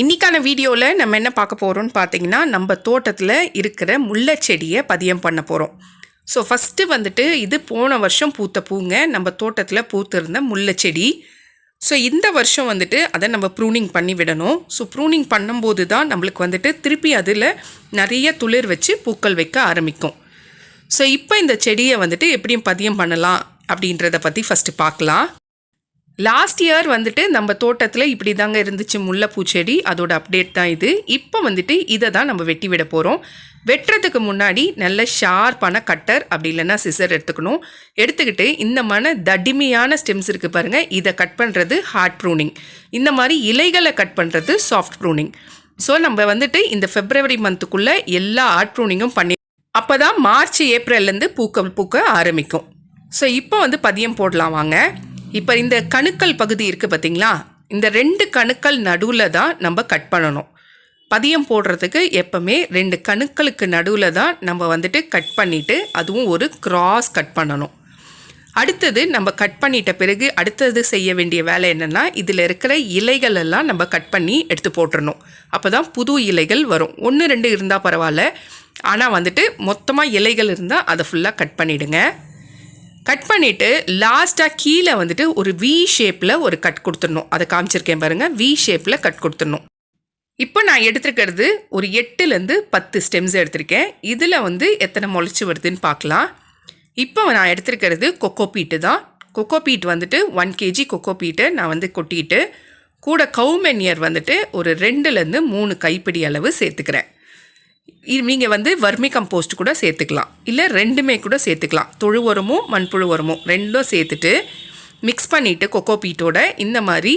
இன்னைக்கான வீடியோவில் நம்ம என்ன பார்க்க போகிறோம்னு பார்த்தீங்கன்னா நம்ம தோட்டத்தில் இருக்கிற முல்லை செடியை பதியம் பண்ண போகிறோம் ஸோ ஃபஸ்ட்டு வந்துட்டு இது போன வருஷம் பூத்த பூங்க நம்ம தோட்டத்தில் பூத்திருந்த முல்லை செடி. ஸோ இந்த வருஷம் வந்துட்டு அதை நம்ம ப்ரூனிங் பண்ணி விடணும். ஸோ ப்ரூனிங் பண்ணும்போது தான் நம்மளுக்கு வந்துட்டு திருப்பி அதில் நிறைய துளிர் வச்சு பூக்கள் வைக்க ஆரம்பிக்கும். ஸோ இப்போ இந்த செடியை வந்துட்டு எப்படியும் பதியம் பண்ணலாம் அப்படின்றத பற்றி ஃபஸ்ட்டு பார்க்கலாம். லாஸ்ட் இயர் வந்துட்டு நம்ம தோட்டத்தில் இப்படி தாங்க இருந்துச்சு முல்லைப்பூ செடி அதோட அப்டேட் தான் இது. இப்போ வந்துட்டு இதை தான் நம்ம வெட்டி விட போகிறோம் வெட்டுறதுக்கு முன்னாடி நல்ல ஷார்ப்பான கட்டர் அப்படி இல்லைன்னா சிசர் எடுத்துக்கணும். எடுத்துக்கிட்டு இந்த மன தடிமையான ஸ்டெம்ஸ் இருக்குது பாருங்கள் இதை கட் பண்ணுறது ஹார்ட் ப்ரூனிங் இந்த மாதிரி இலைகளை கட் பண்ணுறது சாஃப்ட் ப்ரூனிங் ஸோ நம்ம வந்துட்டு இந்த ஃபெப்ரவரி மந்த்துக்குள்ளே எல்லா ஹார்ட் ப்ரூனிங்கும் பண்ணி அப்போ தான் மார்ச் ஏப்ரல்லேருந்து பூக்க பூக்க ஆரம்பிக்கும். ஸோ இப்போ வந்து பதியம் போடலாம் வாங்க. இப்போ இந்த கணுக்கள் பகுதி இருக்குது பார்த்தீங்களா இந்த ரெண்டு கணுக்கள் நடுவில் தான் நம்ம கட் பண்ணணும். பதியம் போடுறதுக்கு எப்பவுமே ரெண்டு கணுக்களுக்கு நடுவில் தான் நம்ம வந்துட்டு கட் பண்ணிவிட்டு அதுவும் ஒரு கிராஸ் கட் பண்ணணும். அடுத்தது நம்ம கட் பண்ணிட்ட பிறகு அடுத்தது செய்ய வேண்டிய வேலை என்னென்னா இதில் இருக்கிற இலைகள் எல்லாம் நம்ம கட் பண்ணி எடுத்து போட்டுறணும். அப்போ தான் புது இலைகள் வரும். ஒன்று ரெண்டு இருந்தால் பரவாயில்ல. ஆனால் வந்துட்டு மொத்தமாக இலைகள் இருந்தால் அதை ஃபுல்லாக கட் பண்ணிவிடுங்க கட் பண்ணிவிட்டு லாஸ்ட்டாக கீழே வந்துட்டு ஒரு வி ஷேப்பில் ஒரு கட் கொடுத்துடணும். அதை காமிச்சிருக்கேன் பாருங்கள் வி ஷேப்பில் கட் கொடுத்துடணும். இப்போ நான் எடுத்துருக்கிறது ஒரு எட்டுலேருந்து பத்து ஸ்டெம்ஸ் எடுத்திருக்கேன். இதில் வந்து எத்தனை முளைச்சி வருதுன்னு பார்க்கலாம். இப்போ நான் எடுத்திருக்கிறது கொக்கோ பீட்டு தான். கொக்கோ பீட் வந்துட்டு ஒன் கேஜி கொக்கோ பீட்டை நான் வந்து கொட்டிட்டு கூட கவுமென்னியர் வந்துட்டு ஒரு ரெண்டுலேருந்து மூணு கைப்பிடி அளவு சேர்த்துக்கிறேன். நீங்கள் வந்து வர்மி கம்போஸ்ட் கூட சேர்த்துக்கலாம். இல்லை ரெண்டுமே கூட சேர்த்துக்கலாம். தொழு உரமும் மண்புழு உரமும் ரெண்டும் சேர்த்துட்டு மிக்ஸ் பண்ணிவிட்டு கொக்கோ பீட்டோட இந்த மாதிரி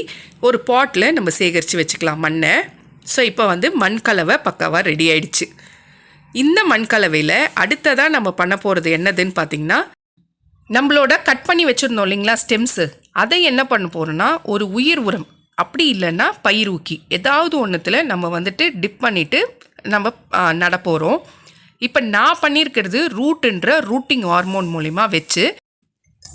ஒரு பாட்டில் நம்ம சேகரித்து வச்சுக்கலாம் மண்ணை. ஸோ இப்போ வந்து மண் கலவை பக்காவாக ரெடி ஆயிடுச்சு. இந்த மண் கலவையில் அடுத்ததாக நம்ம பண்ண போகிறது என்னதுன்னு பார்த்தீங்கன்னா நம்மளோட கட் பண்ணி வச்சுருந்தோம் இல்லைங்களா ஸ்டெம்ஸு அதை என்ன பண்ண போகிறோன்னா ஒரு உயிர் உரம். அப்படி இல்லைன்னா பயிர் ஊக்கி ஏதாவது ஒன்றுத்தில் நம்ம வந்துட்டு டிப் பண்ணிவிட்டு நம்ம நடப்போகிறோம் இப்போ நான் பண்ணியிருக்கிறது ரூட்டுன்ற ரூட்டிங் ஹார்மோன் மூலிமா வச்சு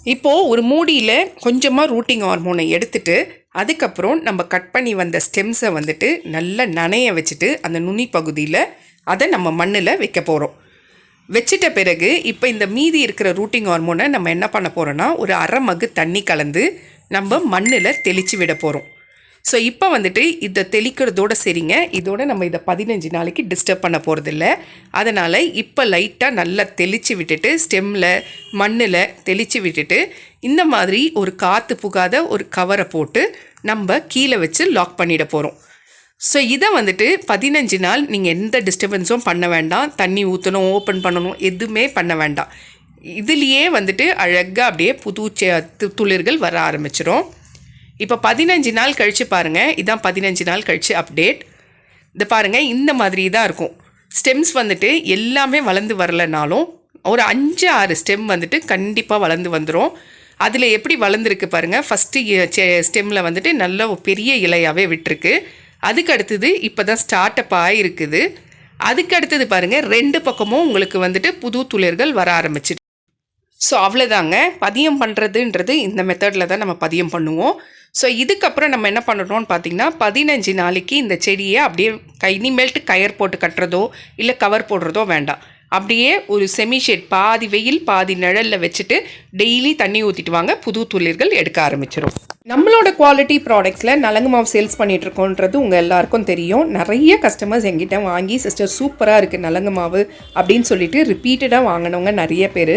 இப்போது ஒரு மூடியில் கொஞ்சமாக ரூட்டிங் ஹார்மோனை எடுத்துட்டு அதுக்கப்புறம் நம்ம கட் பண்ணி வந்த ஸ்டெம்ஸை வந்துட்டு நல்லா நனைய வச்சுட்டு அந்த நுனி பகுதியில் அதை நம்ம மண்ணில் வைக்க போகிறோம் வச்சிட்ட பிறகு இப்போ இந்த மீதி இருக்கிற ரூட்டிங் ஹார்மோனை நம்ம என்ன பண்ண போகிறோன்னா ஒரு அரை மகு தண்ணி கலந்து நம்ம மண்ணில் தெளித்து விட போகிறோம் ஸோ இப்போ வந்துட்டு இதை தெளிக்கிறதோட சரிங்க. இதோட நம்ம இதை பதினஞ்சு நாளைக்கு டிஸ்டர்ப் பண்ண போகிறதில்ல அதனால் இப்போ லைட்டாக நல்லா தெளித்து விட்டுட்டு ஸ்டெம்மில் மண்ணில் தெளித்து விட்டுட்டு இந்த மாதிரி ஒரு காற்று புகாத ஒரு கவரை போட்டு நம்ம கீழே வச்சு லாக் பண்ணிட போகிறோம் ஸோ இதை வந்துட்டு பதினஞ்சு நாள் நீங்கள் எந்த டிஸ்டர்பன்ஸும் பண்ண வேண்டாம். தண்ணி ஊற்றணும் ஓப்பன் பண்ணணும் எதுவுமே பண்ண வேண்டாம். இதுலேயே வந்துட்டு அழகாக அப்படியே புது து- துளிர்கள் வர ஆரம்பிச்சிடும் இப்போ பதினஞ்சு நாள் கழித்து பாருங்கள் இதான் பதினஞ்சு நாள் கழித்து அப்டேட் இது பாருங்கள் இந்த மாதிரி தான் இருக்கும். ஸ்டெம்ஸ் வந்துட்டு எல்லாமே வளர்ந்து வரலனாலும் ஒரு அஞ்சு ஆறு ஸ்டெம் வந்துட்டு கண்டிப்பாக வளர்ந்து வந்துடும் அதில் எப்படி வளர்ந்துருக்கு பாருங்கள் ஃபஸ்ட்டு ஸ்டெம்மில் வந்துட்டு நல்ல ஒரு பெரிய இலையாகவே விட்டுருக்கு. அதுக்கு அடுத்தது இப்போ தான் ஸ்டார்ட் அப் ஆகிருக்குது அதுக்கு அடுத்தது பாருங்கள் ரெண்டு பக்கமும் உங்களுக்கு வந்துட்டு புது துளிர்கள் வர ஆரம்பிச்சிட்டு ஸோ அவ்வளோதாங்க பதியம் பண்ணுறதுன்றது இந்த மெத்தடில் தான் நம்ம பதியம் பண்ணுவோம். ஸோ இதுக்கப்புறம் நம்ம என்ன பண்ணணும்னு பார்த்தீங்கன்னா பதினஞ்சு நாளைக்கு இந்த செடியை அப்படியே கை இனிமேல்ட்டு கயர் போட்டு கட்டுறதோ இல்லை கவர் போடுறதோ வேண்டாம். அப்படியே ஒரு செமி ஷேட் பாதி வெயில் பாதி நிழலில் வச்சுட்டு டெய்லி தண்ணி ஊற்றிட்டு வாங்க. புது துளிர்கள் எடுக்க ஆரம்பிச்சிடும் நம்மளோட குவாலிட்டி ப்ராடக்ட்ஸில் நலங்கு மாவு சேல்ஸ் பண்ணிகிட்ருக்கோன்றது உங்கள் எல்லாருக்கும் தெரியும். நிறைய கஸ்டமர்ஸ் எங்கிட்ட வாங்கி சிஸ்டர் சூப்பராக இருக்குது நலங்கு மாவு அப்படின்னு சொல்லிட்டு ரிப்பீட்டடாக வாங்கினவங்க நிறைய பேர்.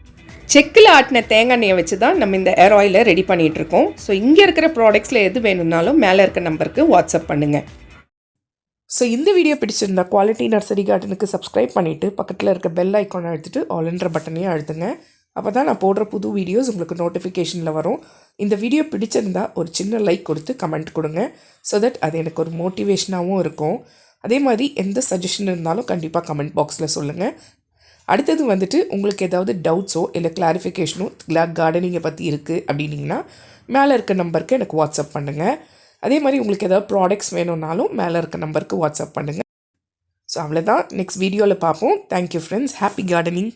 செக்கில் ஆட்டின தேங்காய் எண்ணெயை வச்சு தான் நம்ம இந்த ஏர் ஆயிலை ரெடி பண்ணிகிட்டு இருக்கோம் ஸோ இங்கே இருக்கிற ப்ராடக்ட்ஸில் எது வேணும்னாலும் மேலே இருக்க நம்பருக்கு வாட்ஸ்அப் பண்ணுங்கள் ஸோ இந்த வீடியோ பிடிச்சிருந்தா குவாலிட்டி நர்சரி கார்டனுக்கு சப்ஸ்கிரைப் பண்ணிவிட்டு பக்கத்தில் இருக்க பெல் ஐக்கானை அழுத்துட்டு ஆல்ன்ற பட்டனையும் அழுத்துங்க. அப்போ தான் நான் போடுற புது வீடியோஸ் உங்களுக்கு நோட்டிஃபிகேஷனில் வரும். இந்த வீடியோ பிடிச்சிருந்தா ஒரு சின்ன லைக் கொடுத்து கமெண்ட் கொடுங்க. ஸோ தட் அது எனக்கு ஒரு மோட்டிவேஷனாகவும் இருக்கும். அதே மாதிரி எந்த சஜஷன் இருந்தாலும் கண்டிப்பாக கமெண்ட் பாக்ஸில் சொல்லுங்கள் அடுத்தது வந்துட்டு உங்களுக்கு ஏதாவது டவுட்ஸோ இல்லை கிளாரிஃபிகேஷனோ கார்டனிங்கை பற்றி இருக்குது அப்படின்னீங்கன்னா மேலே இருக்க நம்பருக்கு எனக்கு வாட்ஸ்அப் பண்ணுங்கள் அதே மாதிரி உங்களுக்கு ஏதாவது ப்ராடக்ட்ஸ் வேணும்னாலும் மேலே இருக்க நம்பருக்கு வாட்ஸ்அப் பண்ணுங்கள் ஸோ அவ்வளோதான் நெக்ஸ்ட் வீடியோவில் பார்ப்போம். Thank you friends happy gardening